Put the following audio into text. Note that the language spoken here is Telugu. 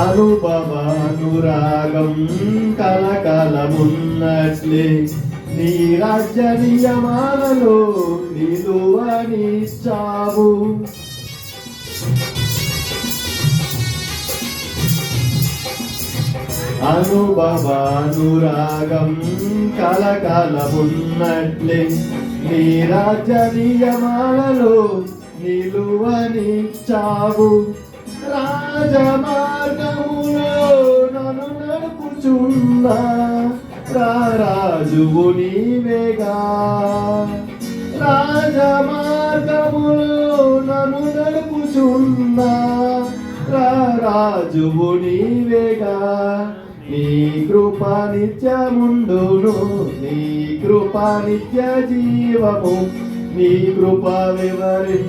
అనుభవానురాగం కలకలమున్నట్లే. నీ రాజ్య నియమాలలో నిలువనిచ్చావు అనుభవానురాగం కలకలమున్నట్లే. నీ రాజ్య నియమాలలో నిలువనిచ్చావు రాజమార్గములో నన్ను నడుపుచున్నా రాజువు నీవేగా. రాజ మార్గములో నన్ను నడుపుచున్నా. రాజువు నీవేగా. నీ కృప నిత్యముండును నీ కృప నిత్య జీవము నీ కృప వివరి